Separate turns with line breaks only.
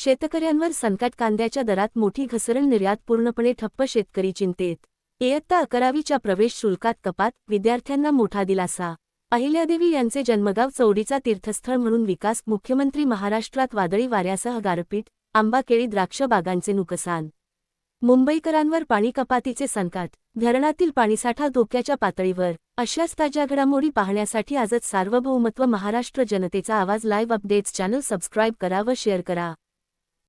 शेतकऱ्यांवर संकट कांद्याच्या दरात मोठी घसरण निर्यात पूर्णपणे ठप्प शेतकरी चिंतेत. इयत्ता अकरावीच्या प्रवेश शुल्कात कपात विद्यार्थ्यांना मोठा दिलासा. अहिल्यादेवी यांचे जन्मगाव चौडीचा तीर्थस्थळ म्हणून विकास मुख्यमंत्री महाराष्ट्रात वादळी वाऱ्यासह गारपीट आंबा केळी द्राक्ष बागांचे नुकसान. मुंबईकरांवर पाणी कपातीचे संकट धरणातील पाणीसाठा धोक्याच्या पातळीवर अशाच ताज्या घडामोडी पाहण्यासाठी आजच सार्वभौमत्व महाराष्ट्र जनतेचा आवाज लाईव्ह अपडेट्स चॅनल सबस्क्राईब करा व शेअर करा.